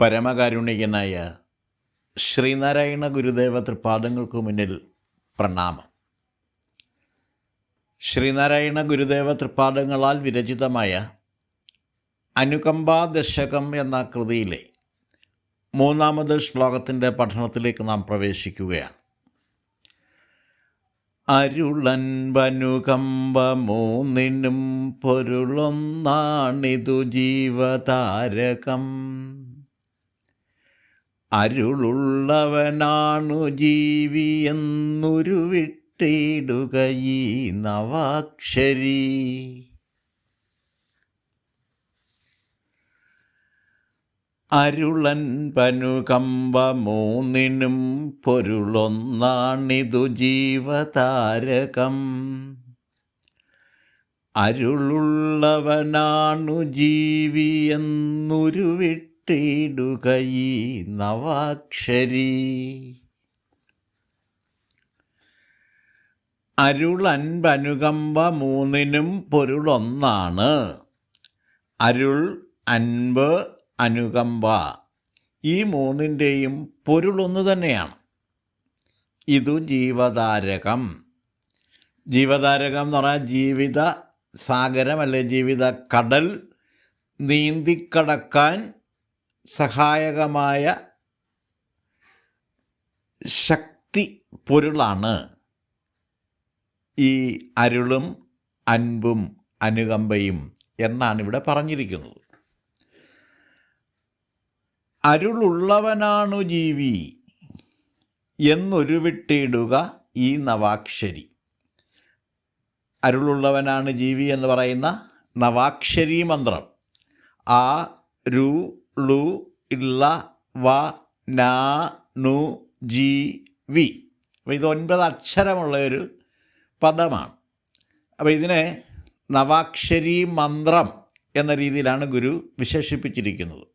പരമകാരുണികനായ ശ്രീനാരായണ ഗുരുദേവ തൃപാദങ്ങൾക്കു മുന്നിൽ പ്രണാമം. ശ്രീനാരായണ ഗുരുദേവ തൃപാദങ്ങളാൽ വിരചിതമായ അനുകമ്പാ ദശകം എന്ന കൃതിയിലെ മൂന്നാമത് ശ്ലോകത്തിന്റെ പഠനത്തിലേക്ക് നാം പ്രവേശിക്കുകയാണ്. അരുളൻപനുകമ്പ മൂന്നിനും പൊരുളൊന്നാണിതു ജീവതാരകം. അരുളുള്ളവനാണു ജീവി എന്നൊരു വിട്ടിടുക ഈ നവാക്ഷരി. അരുളൻ പനുകമ്പ മൂന്നിനും പൊരുളൊന്നാണിതു ജീവതാരകം. അരുളുള്ളവനാണു ജീവി എന്നൊരു വിട്ടിടുക ഈ നവാക്ഷരി. അരുളൻപനുകമ്പ മൂന്നിനും പൊരുളൊന്നാണ്. അരുൾ അൻപ് അനുകമ്പ ഈ മൂന്നിന്റെയും പൊരുളൊന്നു തന്നെയാണ്. ഇതു ജീവതാരകം. ജീവതാരകം എന്ന് പറഞ്ഞാൽ ജീവിത സാഗരം അല്ലെ ജീവിത കടൽ നീന്തിക്കടക്കാൻ സഹായകമായ ശക്തി പൊരുളാണ് ഈ അരുളും അൻപും അനുകമ്പയും എന്നാണ് ഇവിടെ പറഞ്ഞിരിക്കുന്നത്. അരുളുള്ളവനാണു ജീവി എന്നൊരു വിട്ടിടുക ഈ നവാക്ഷരി. അരുളുള്ളവനാണ് ജീവി എന്ന് പറയുന്ന നവാക്ഷരി മന്ത്രം. ആ രു ളു ഇള്ള വ നാ നു ജി വി. അപ്പോൾ ഇത് ഒൻപത് അക്ഷരമുള്ള ഒരു പദമാണ്. അപ്പോൾ ഇതിനെ നവാക്ഷരി മന്ത്രം എന്ന രീതിയിലാണ് ഗുരു വിശേഷിപ്പിച്ചിരിക്കുന്നത്.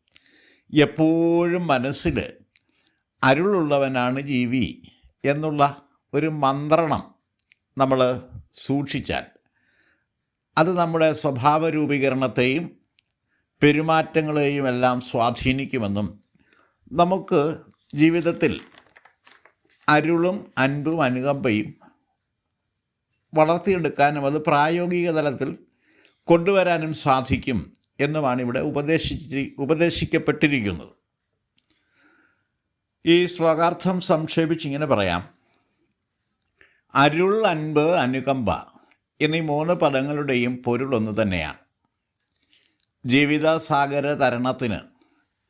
എപ്പോഴും മനസ്സിൽ അരുളുള്ളവനാണ് ജീവി എന്നുള്ള ഒരു മന്ത്രണം നമ്മൾ സൂക്ഷിച്ചാൽ അത് നമ്മുടെ സ്വഭാവ രൂപീകരണത്തെയും പെരുമാറ്റങ്ങളെയും എല്ലാം സ്വാധീനിക്കുമെന്നും നമുക്ക് ജീവിതത്തിൽ അരുളും അൻപും അനുകമ്പയും വളർത്തിയെടുക്കാനും അത് പ്രായോഗിക തലത്തിൽ കൊണ്ടുവരാനും സാധിക്കും എന്നുമാണ് ഇവിടെ ഉപദേശിച്ചി ഉപദേശിക്കപ്പെട്ടിരിക്കുന്നത്. ഈ സ്വകാർത്ഥം സംക്ഷേപിച്ച് ഇങ്ങനെ പറയാം. അരുൾ അൻപ് അനുകമ്പ എന്നീ മൂന്ന് പദങ്ങളുടെയും പൊരുളൊന്നു തന്നെയാണ്. ജീവിത സാഗര തരണത്തിന്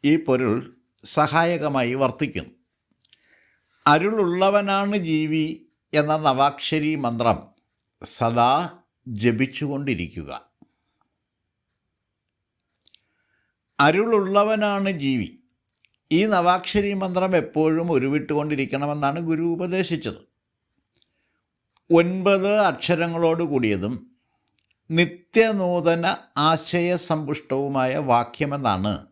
ഈ പൊരുൾ സഹായകമായി വർത്തിക്കുന്നു അരുളുള്ളവനാണ് ജീവി എന്ന നവാക്ഷരി മന്ത്രം സദാ ജപിച്ചുകൊണ്ടിരിക്കുക. അരുളുള്ളവനാണ് ജീവി. ഈ നവാക്ഷരി മന്ത്രം എപ്പോഴും ഉരുവിട്ടുകൊണ്ടിരിക്കണമെന്നാണ് ഗുരു ഉപദേശിച്ചത്. ഒൻപത് അക്ഷരങ്ങളോട് കൂടിയതും നിത്യനൂതന ആശയസമ്പുഷ്ടവുമായ വാക്യമെന്നാണ്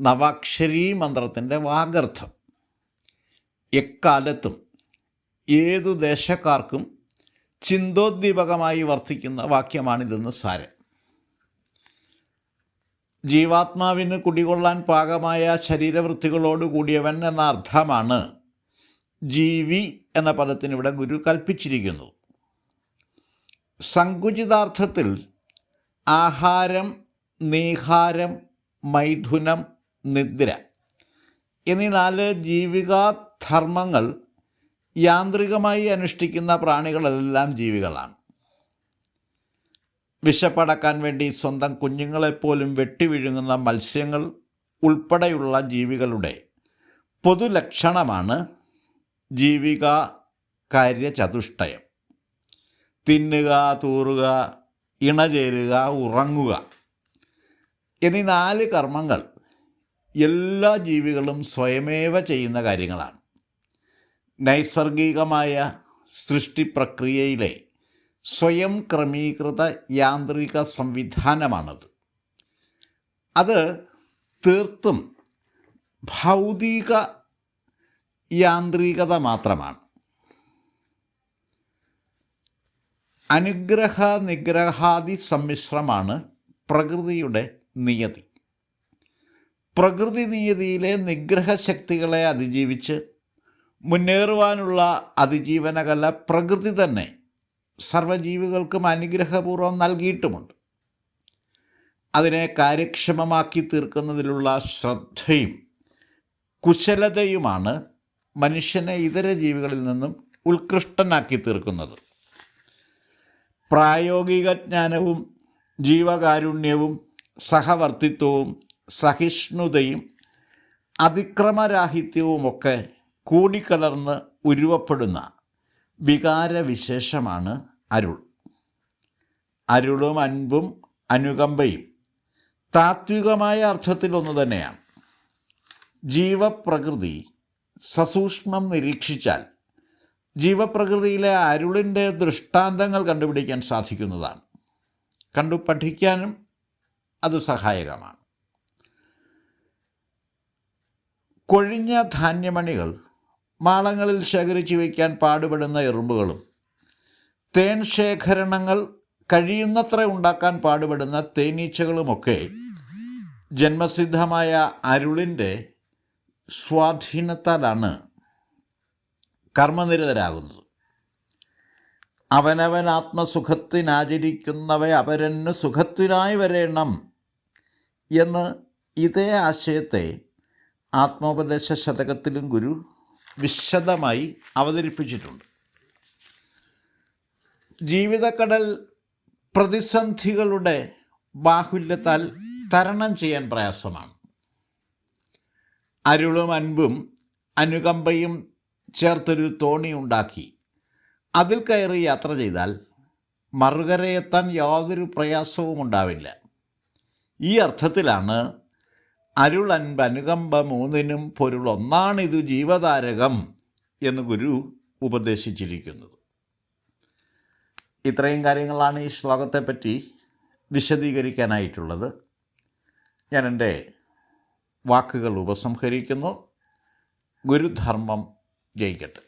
നവാക്ഷരി മന്ത്രത്തിന്റെ വാഗർത്ഥം. എക്കാലത്തും ഏതു ദേശക്കാർക്കും ചിന്തോദ്ദീപകമായി വർത്തിക്കുന്ന വാക്യമാണിതെന്ന് സാരം. ജീവാത്മാവിന് കുടികൊള്ളാൻ പാകമായ ശരീരവൃത്തികളോട് കൂടിയവൻ എന്ന അർത്ഥമാണ് ജീവി എന്ന പദത്തിന് ഇവിടെ ഗുരു കൽപ്പിച്ചിരിക്കുന്നു. സങ്കുചിതാർത്ഥത്തിൽ ആഹാരം നീഹാരം മൈഥുനം നിദ്ര എന്നീ നാല് ജീവികാധർമ്മങ്ങൾ യാന്ത്രികമായി അനുഷ്ഠിക്കുന്ന പ്രാണികളെല്ലാം ജീവികളാണ്. വിശപ്പടക്കാൻ വേണ്ടി സ്വന്തം കുഞ്ഞുങ്ങളെപ്പോലും വെട്ടിവിഴുങ്ങുന്ന മത്സ്യങ്ങൾ ഉൾപ്പെടെയുള്ള ജീവികളുടെ പൊതുലക്ഷണമാണ് ജീവിക കാര്യചതുഷ്ടയം. തിന്നുക തൂറുക ഇണചേരുക ഉറങ്ങുക. എന്നീ നാല് കർമ്മങ്ങൾ എല്ലാ ജീവികളും സ്വയമേവ ചെയ്യുന്ന കാര്യങ്ങളാണ്. നൈസർഗികമായ സൃഷ്ടി പ്രക്രിയയിലെ സ്വയം ക്രമീകൃത യാന്ത്രിക സംവിധാനമാണത്. അത് തീർത്തും ഭൗതിക യാന്ത്രികത മാത്രമാണ്. അനുഗ്രഹ നിഗ്രഹാദി സമ്മിശ്രമാണ് പ്രകൃതിയുടെ നിയതി. പ്രകൃതി നിയതിയിലെ നിഗ്രഹശക്തികളെ അതിജീവിച്ച് മുന്നേറുവാനുള്ള അതിജീവനകല പ്രകൃതി തന്നെ സർവജീവികൾക്കും അനുഗ്രഹപൂർവം നൽകിയിട്ടുമുണ്ട്. അതിനെ കാര്യക്ഷമമാക്കി തീർക്കുന്നതിലുള്ള ശ്രദ്ധയും കുശലതയുമാണ് മനുഷ്യനെ ഇതര ജീവികളിൽ നിന്നും ഉത്കൃഷ്ടനാക്കി തീർക്കുന്നത്. പ്രായോഗിക ജ്ഞാനവും ജീവകാരുണ്യവും സഹവർത്തിത്വവും സഹിഷ്ണുതയും അതിക്രമരാഹിത്യവുമൊക്കെ കൂടിക്കലർന്ന് ഉരുവപ്പെടുന്ന വികാരവിശേഷമാണ് അരുൾ. അരുളും അൻപും അനുകമ്പയും താത്വികമായ അർത്ഥത്തിൽ ഒന്ന് തന്നെയാണ്. ജീവപ്രകൃതി സസൂക്ഷ്മം നിരീക്ഷിച്ചാൽ ജീവപ്രകൃതിയിലെ അരുളിന്റെ ദൃഷ്ടാന്തങ്ങൾ കണ്ടുപിടിക്കാൻ സാധിക്കുന്നതാണ്. കണ്ടു പഠിക്കാനും അത് സഹായകമാണ്. കൊഴിഞ്ഞ ധാന്യമണികൾ മാളങ്ങളിൽ ശേഖരിച്ചു വയ്ക്കാൻ പാടുപെടുന്ന എറുമ്പുകളും തേൻ ശേഖരണങ്ങൾ കഴിയുന്നത്ര ഉണ്ടാക്കാൻ പാടുപെടുന്ന തേനീച്ചകളുമൊക്കെ ജന്മസിദ്ധമായ അരുളിന്റെ സ്വാധീനത്താലാണ് കർമ്മനിരതരാകുന്നത്. അവനവൻ ആത്മസുഖത്തിനാചരിക്കുന്നവ അവരന് സുഖത്തിനായി വരേണം എന്ന് ഇതേ ആശയത്തെ ആത്മോപദേശ ശതകത്തിലും ഗുരു വിശദമായി അവതരിപ്പിച്ചിട്ടുണ്ട്. ജീവിതക്കടൽ പ്രതിസന്ധികളുടെ ബാഹുല്യത്താൽ തരണം ചെയ്യാൻ പ്രയാസമാണ്. അരുളും അൻപും അനുകമ്പയും ചേർത്തൊരു തോണി ഉണ്ടാക്കി. അതിൽ കയറി യാത്ര ചെയ്താൽ മറുകരയെത്താൻ യാതൊരു പ്രയാസവും ഉണ്ടാവില്ല. ഈ അർത്ഥത്തിലാണ് അരുൾ അൻപ് അനുകമ്പ മൂന്നിനും പൊരുൾ ഒന്നാണിതു ജീവതാരകം എന്ന് ഗുരു ഉപദേശിച്ചിരിക്കുന്നത്. ഇത്രയും കാര്യങ്ങളാണ് ഈ ശ്ലോകത്തെപ്പറ്റി വിശദീകരിക്കാനായിട്ടുള്ളത്. ഞാൻ എന്റെ വാക്കുകൾ ഉപസംഹരിക്കുന്നു. ഗുരുധർമ്മം ജയിക്കട്ടെ.